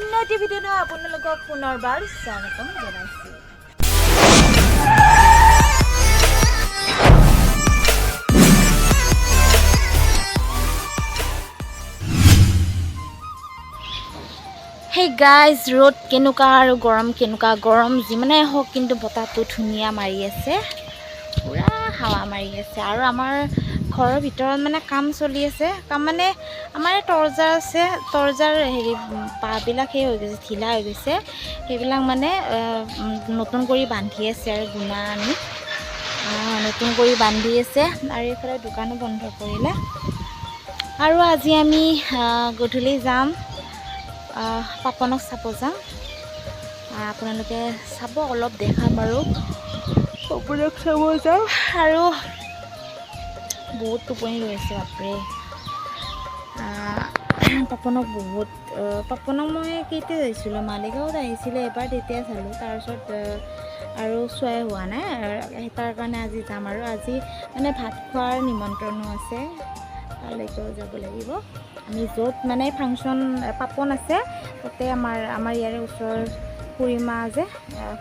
এটি ভিডিঅ'ত আপোনালোকক পুনৰবাৰ স্বাগতম জনাইছোঁ। সেই গাইজ ৰ'দ কেনেকুৱা আৰু গৰম কেনেকুৱা? গৰম যিমানে হওক, কিন্তু বতাহটো ধুনীয়া মাৰি আছে। পূৰা হাৱা মাৰি আছে। আৰু আমাৰ ঘৰৰ ভিতৰত মানে কাম চলি আছে। কাম মানে আমাৰ তৰজাৰ আছে তৰজাৰ হেৰি উম, বাঁহবিলাক সেই হৈ গৈছে ঢিলা হৈ গৈছে। সেইবিলাক মানে নতুন কৰি বান্ধি আছে আৰু গুণা আনি। নতুন কৰি বান্ধি আছে আৰু এইফালে দোকানো বন্ধ কৰিলে। আৰু আজি আমি গধূলি যাম। পাপনক চাব যাম। আপোনালোকে চাব অলপ দেখাম আৰু। পাপনক চাব যাম। আৰু বহুত টোপনি লৈছে বাপৰে। আহ, পাপনক বহুত পাপনক মই কেতিয়া যাইছিলোঁ মালিগাঁৱত আহিছিলে এবাৰ তেতিয়া চালোঁ। তাৰপিছত আৰু চোৱাই হোৱা নাই তাৰ কাৰণে আজি যাম আৰু আজি মানে ভাত খোৱাৰ নিমন্ত্ৰণো আছে তালৈকেও যাব লাগিব। আমি য'ত মানে ফাংচন পাপন আছে তাতে আমাৰ আমাৰ ইয়াৰে ওচৰৰ খুৰীমা যে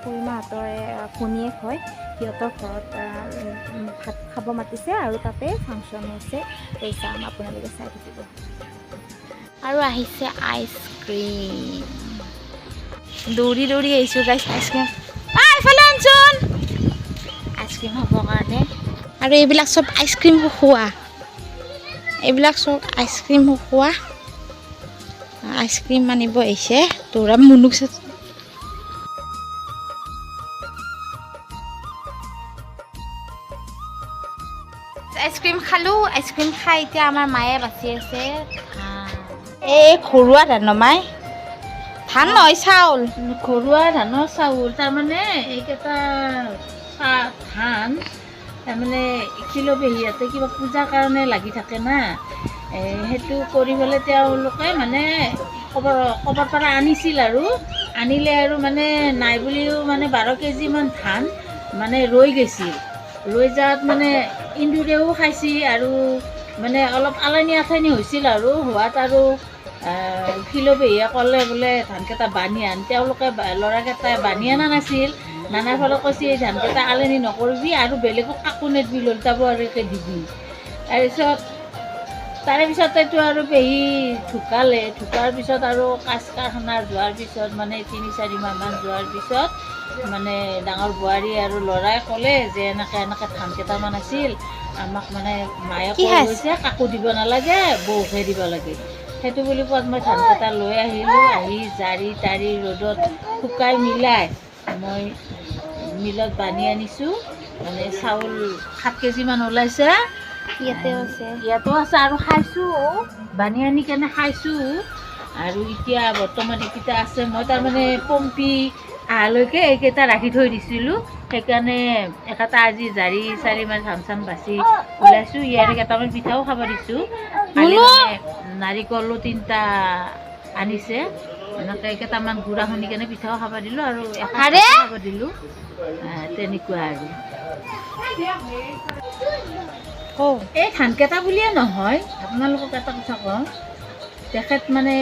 খুৰীমাহঁতৰ ভনীয়েক হয় সিহঁতৰ ঘৰত ভাত খাব মাতিছে আৰু তাতে ফাংচন হৈছে। এই যাম আপোনালোকে চাই থাকিব। আৰু আহিছে আইচক্ৰীম দৌৰি দৌৰি আহিছোঁ গাইছ আইচক্ৰীম এইফালে আনচোন! আইচক্ৰীম হ'বৰ কাৰণে। আৰু এইবিলাক চব আইচক্ৰীম খোৱা। এইবিলাক চব আইচক্ৰীম খোৱা। আইচক্ৰীম আনিব আহিছে। তোৰা মুনুক আইচক্ৰীম খালোঁ আইচক্ৰীম খাই এতিয়া আমাৰ মায়ে বাচি আছে। এই ঘৰুৱা ধান ন মাই। ধান নহয় চাউল। ঘৰুৱা ধানৰ চাউল তাৰমানে এইকেইটা ধান তাৰমানে কিলো পেহীহঁতে কিবা পূজাৰ কাৰণে লাগি থাকে না। সেইটো কৰি পেলাই তেওঁলোকে মানে ক'বৰ ক'বৰ পৰা আনিছিল আৰু। আনিলে আৰু মানে নাই বুলিও মানে বাৰ কেজিমান ধান মানে ৰৈ গৈছিল। ৰৈ যাত মানে ইন্দুৰেও খাইছি আৰু মানে অলপ আলানি আথানি হৈছিল আৰু হোৱাত আৰু কিলো পেহীয়ে ক'লে বোলে ধানকেইটা বানি আন। তেওঁলোকে ল'ৰাকেইটাই বানি অনা নাছিল। নানাৰ ফলত কৈছে এই ধানকেইটা আলনি নকৰিবি আৰু বেলেগক কাকো নেদবি ললিতা বোৱাৰীকে দিবি। তাৰপিছত তাৰে পিছতেতো আৰু পেহী ঢুকালে ঢুকাৰ পিছত আৰু কাজ কাৰখানা যোৱাৰ পিছত মানে তিনি চাৰি মাহমান যোৱাৰ পিছত মানে ডাঙৰ বোৱাৰী আৰু ল'ৰাই ক'লে যে এনেকৈ এনেকৈ ধান কেইটামান আছিল আমাক মানে মায়ে কি? গৈছে কাকো দিব নালাগে বৌকহে দিব লাগে সেইটো বুলি কোৱাত মই ধানকেইটা লৈ আহিলোঁ আহি জাৰি তাৰি ৰ'দত শুকাই মিলাই মই মিলত বানি আনিছোঁ মানে চাউল সাত কেজিমান ওলাইছে ইয়াতে আছে। ইয়াতো আছে আৰু খাইছোঁ বানি আনি কেনে খাইছোঁ। আৰু এতিয়া বৰ্তমান এইকেইটা আছে মই তাৰমানে পম্পী অহালৈকে এইকেইটা ৰাখি থৈ দিছিলোঁ। সেইকাৰণে একেটা আজি জাৰি চাৰি মান ধান চান বাচি ওলাইছোঁ। ইয়াৰে কেইটামান পিঠাও খাব দিছোঁ। মানে নাৰিকলো তিনিটা আনিছে। এনেকৈ কেইটামান গুড়া খুন্দি কেনে পিঠাও খাব দিলোঁ আৰু খাব দিলোঁ। তেনেকুৱা আৰু। এই ধানকেইটা বুলিয়ে নহয় আপোনালোকক এটা কথা কওঁ তেখেত মানে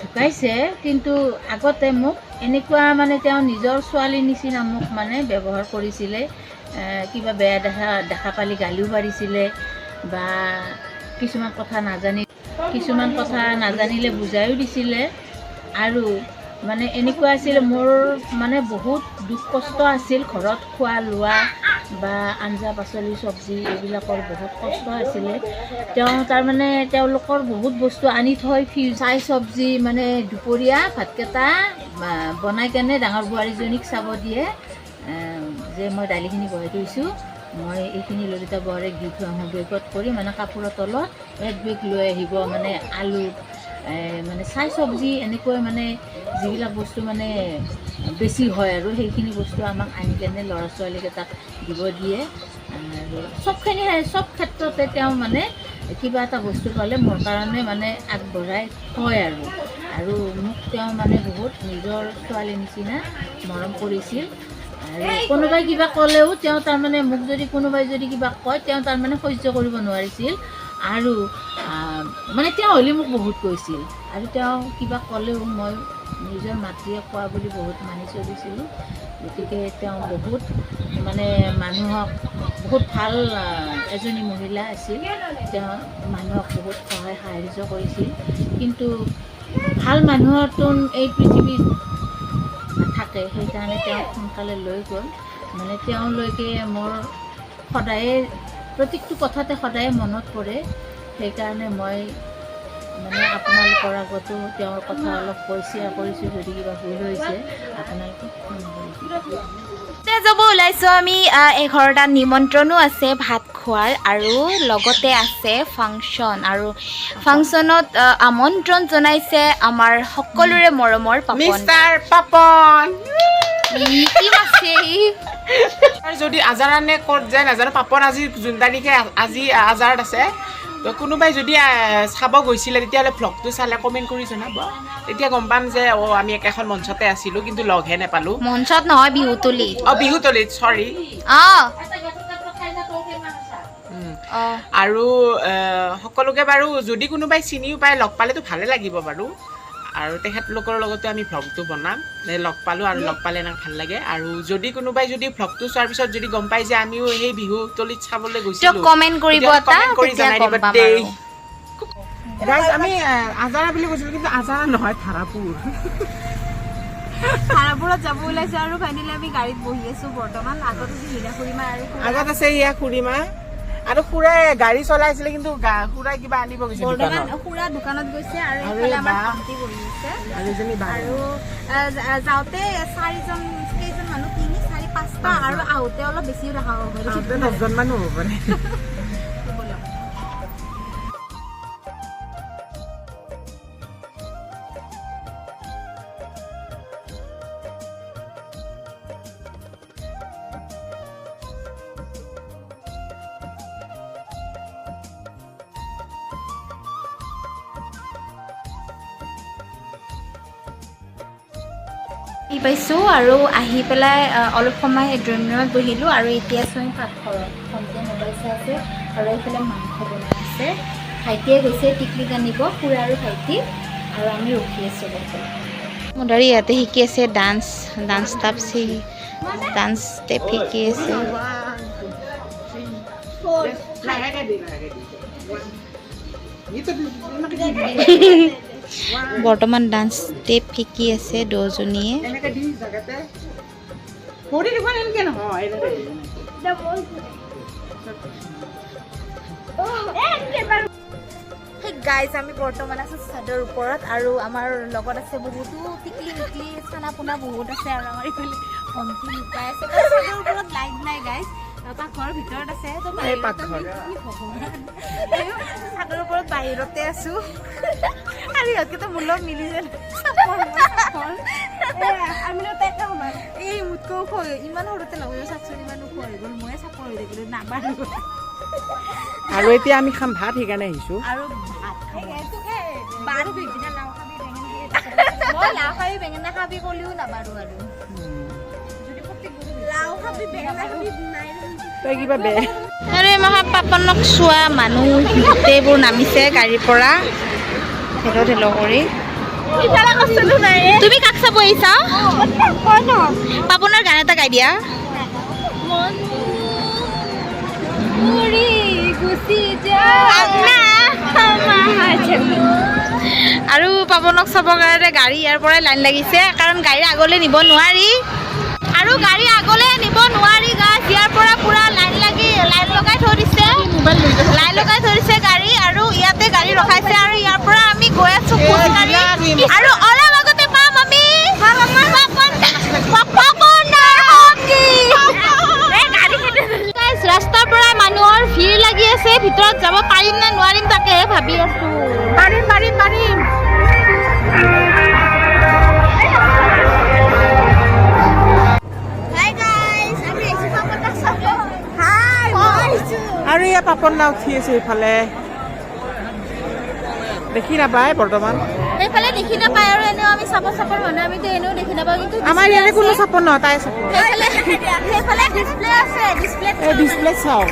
ঢুকাইছে কিন্তু আগতে মোক এনেকুৱা মানে তেওঁ নিজৰ ছোৱালীৰ নিচিনা মোক মানে ব্যৱহাৰ কৰিছিলে কিবা বেয়া দেখা দেখা পালে গালিও পাৰিছিলে বা কিছুমান কথা নাজানি কিছুমান কথা নাজানিলে বুজাইও দিছিলে আৰু মানে এনেকুৱা আছিল মোৰ মানে বহুত দুখ কষ্ট আছিল ঘৰত খোৱা লোৱা বা আঞ্জা পাচলি চব্জি এইবিলাকৰ বহুত কষ্ট আছিলে। তেওঁ তাৰমানে তেওঁলোকৰ বহুত বস্তু আনি থৈ ফি চাই চব্জি মানে দুপৰীয়া ভাতকেইটা বনাই কেনে ডাঙৰ বোৱাৰীজনীক চাব দিয়ে। যে মই দালিখিনি বহাই থৈছোঁ মই এইখিনি ললিতা বৰাক দি থৈ আহোঁ। বেগত কৰি মানে কাপোৰৰ তলত এক বেগ লৈ আহিব মানে আলু মানে চাই চব্জি এনেকৈ মানে যিবিলাক বস্তু মানে বেছি হয় আৰু সেইখিনি বস্তু আমাক আনি কেনে ল'ৰা ছোৱালীকেইটাক দিব দিয়ে। চবখিনি, চব ক্ষেত্ৰতে তেওঁ মানে কিবা এটা বস্তু পালে মোৰ কাৰণে মানে আগবঢ়াই থয় আৰু। আৰু মোক তেওঁ মানে বহুত নিজৰ ছোৱালীৰ নিচিনা মৰম কৰিছিল। আৰু কোনোবাই কিবা ক'লেও তেওঁ তাৰমানে মোক যদি কোনোবাই যদি কিবা কয়, তেওঁ তাৰমানে সহ্য কৰিব নোৱাৰিছিল। আৰু মানে তেওঁ হ'লে মোক বহুত কৈছিল। আৰু তেওঁ কিবা ক'লেও মই নিজৰ মাতৃয়ে কোৱা বুলি বহুত মানি চলিছিলোঁ। গতিকে তেওঁ বহুত মানে মানুহক বহুত ভাল এজনী মহিলা আছিল। তেওঁ মানুহক বহুত সহায় সাহাৰ্য কৰিছিল। কিন্তু ভাল মানুহৰতো এই পৃথিৱীত নাথাকে সেইকাৰণে তেওঁক সোনকালে লৈ গ'ল। মানে তেওঁলৈকে মোৰ সদায়ে প্ৰত্যেকটো কথাতে সদায়ে মনত পৰে। সেইকাৰণে মই মানে আপোনালোকৰ আগতো তেওঁৰ কথা অলপ কৈ শ্বেয়াৰ কৰিছোঁ যদি কিবা ভুল হৈছে এতিয়া যাব ওলাইছোঁ আমি এটা নিমন্ত্ৰণো আছে ভাত খোৱাৰ আৰু লগতে আছে ফাংচন আৰু ফাংচনত আমন্ত্ৰণ জনাইছে আমাৰ সকলোৰে মৰমৰ পাপন। যদি আজাৰানে ক'ত যায় নাজানো পাপন আজি যোন তাৰিখে আজি আজাৰত আছে তো কোনোবাই যদি চাব গৈছিলে তেতিয়াহ'লে ভ্লগটো চালে কমেণ্ট কৰি জনাব তেতিয়া গম পাম যে অ' আমি একেখন মঞ্চতে আছিলোঁ কিন্তু লগহে নাপালোঁ। মঞ্চত নহয় বিহুতলী। অঁ বিহুতলীত চৰি অঁ। আৰু সকলোকে বাৰু যদি কোনোবাই চিনিও পায় লগ পালেতো ভালে লাগিব বাৰু। আৰু তেখেতলোকৰ লগতে আমি ভ্লগটো বনাম। লগ পালোঁ আৰু লগ পালে এনেকৈ ভালো লাগে। আৰু যদি কোনোবাই যদি ভ্লগটো চোৱাৰ পিছত যদি গম পাই যে আমিও সেই বিহু তলিত চাবলৈ গৈছিলোঁ কমেণ্ট কৰিব comment কৰি জনাই দিব দেই। আৰু। আমি আজাৰা বুলি কৈছিলোঁ কিন্তু আজাৰা নহয় ধাৰাপুৰ খানাপুৰত যাব ওলাইছো আৰু ফাইনেলি আমি গাড়ীত বহি আছো বৰ্তমান। আগত আছে হীৰা খুৰীমা আৰু আগত আছে ইয়া খুৰীমা আৰু খুৰাই গাড়ী চলাইছিলে কিন্তু খুৰাই কিবা আনিব গৈছে বৰ্তমান খুৰা দোকানত গৈছে আৰু আৰু এইফালে আমাৰ ভণ্টি বহি আছে। যাওঁতে চাৰিজন কেইজন মানুহ তিনি চাৰি পাঁচটা আৰু আহোঁতে অলপ বেছিও দেখা হ'ব পাৰে দহজন মানুহ হ'ব পাৰে। আৰু আহি পেলাই অলপ সময় ড্ৰয়িং ৰুমত বহিলোঁ আৰু এতিয়া আছোঁ আমি পাকঘৰত ভণ্টিয়ে মোবাইল চাই আছে আৰু এইফালে মাংস বনাই আছে ভাইটিয়ে গৈছে টিকলিক আনিব খুৰা আৰু ভাইটি আৰু আমি ৰখি আছোঁ বৰ্তমান মুদাৰী ইয়াতে শিকি আছে ডান্স ডান্স ষ্টাপ চি ডান্স ষ্টেপ শিকি আছে লাহেকে বৰ্তমান ডান্স ষ্টেপ শিকি আছে দুজনীয়ে এনেকে দি জাগাতে ভৰি। দিব এনেকে নহয় এনেকে দি গাইজ আমি বৰ্তমান আছোঁ চাদৰ ওপৰত আৰু আমাৰ লগত আছে বহুতো টিকলি মিকলি চানা পোনা বহুত আছে আৰু আমাৰ ইফালে ভণ্টি লুকাই আছে। চাদৰ ওপৰত লাইট নাই গাইজ পাকঘৰৰ ভিতৰত আছে তো পাকঘৰ। ওপৰত বাহিৰতে আছোঁ। আৰু ইহঁতকেইটা মোৰ লগত মিলি যায়। আমি তাকে সমান এই মোতকৈ ওখ হৈ ইমান সৰুতে লগৰ চাকচোন ইমান ওখ হৈ গ'ল। ময়ে চাপৰ হৈ থাকিলোঁ নাবাঢ়ো। আৰু এতিয়া আমি খাম ভাত সেইকাৰণে আহিছোঁ। আৰু ভাত বাৰ পিছদিনা লাও খাবি বেঙেনা মই লাও খাবি বেঙেনা খাবি ক'লেও নাবাৰো আৰু। লাও খাবি বেঙেনা খাবি তই কিবা বেয়া আৰু পাপনক চোৱা মানুহ গোটেইবোৰ নামিছে গাড়ীৰ পৰা। হেলো হেলো কৰি। তুমি কাক চাব আহিছা? পাপনৰ গান এটা গাই দিয়া। আৰু পাপনক চাবৰ কাৰণে গাড়ী ইয়াৰ পৰাই লাইন লাগিছে কাৰণ গাড়ী আগলৈ নিব নোৱাৰি। আৰু গাড়ী আগলৈ নিব নোৱাৰি ইয়াৰ পৰা পুৰা লাইন লাগি লাইন লগাই থৈ দিছে। লাইন লগাই থৈ দিছে গাড়ী আৰু ইয়াতে গাড়ী ৰখাইছে আৰু ইয়াৰ পৰা আমি গৈ আছো আৰু অলপ আগতে পাম আমি। উঠি আছে সেইফালে দেখি নাপায় বৰ্তমান। এইফালে দেখি নাপায় আৰু এনেও আমি চাপৰ চাপৰ মানুহ আমিতো এনেও দেখি নাপাওঁ কিন্তু আমাৰ ইয়াতে কোনো চাপৰ নহয় তাই সেইফালে ডিছপ্লে আছে ডিছপ্লে ডিছপ্লে চাওঁ।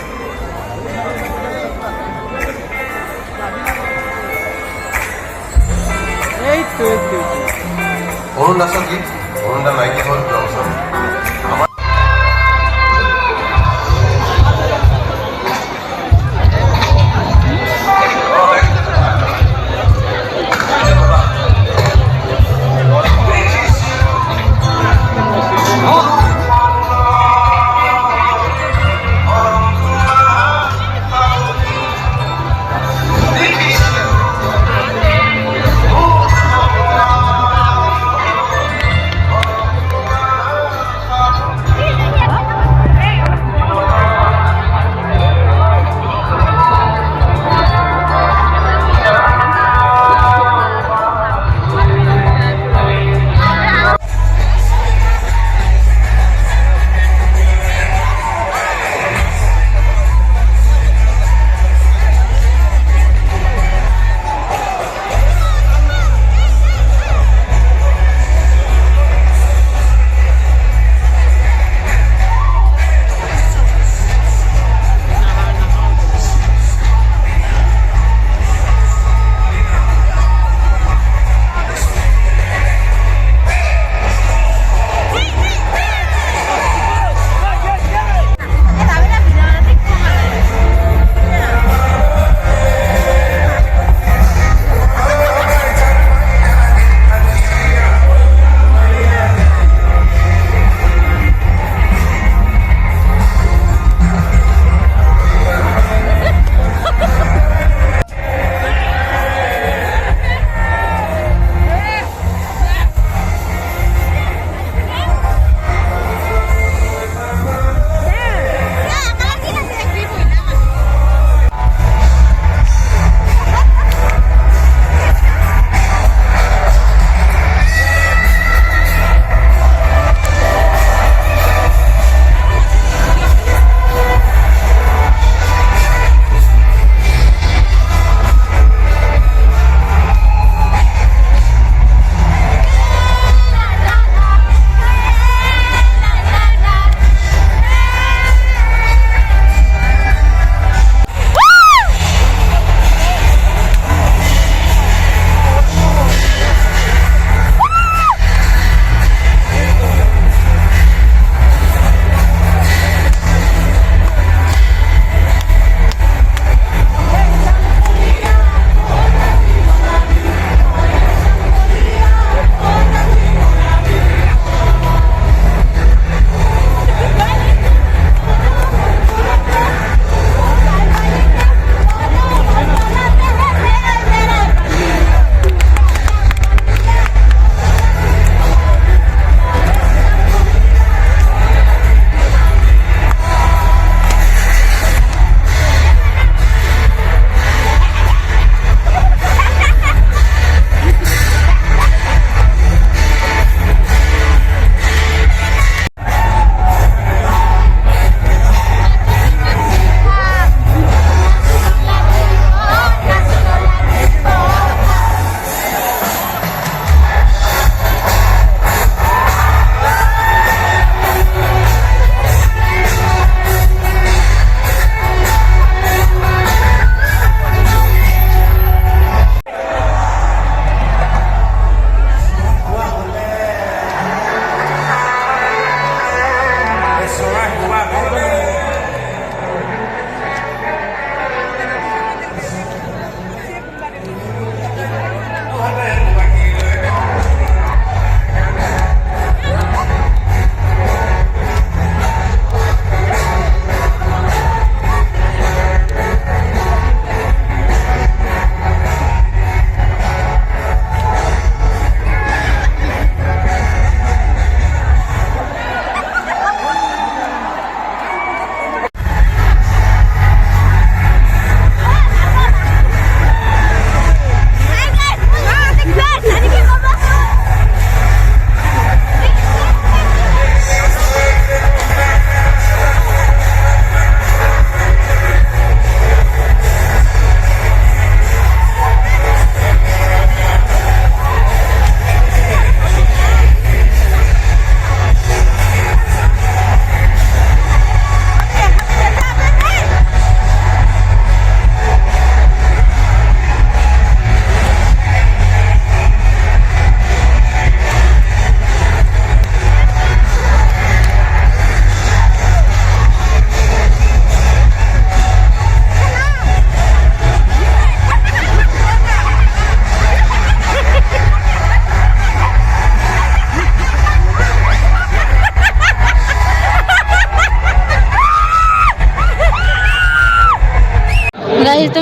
এইটো গীত অৰুণ দা নাইকি হ'ল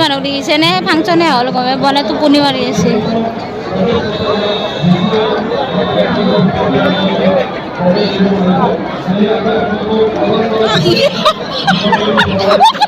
পূর্ণিমার উঠে গেছে ফাংশনে হল কবে বলে তো পূর্ণিমার গেছে Yeah.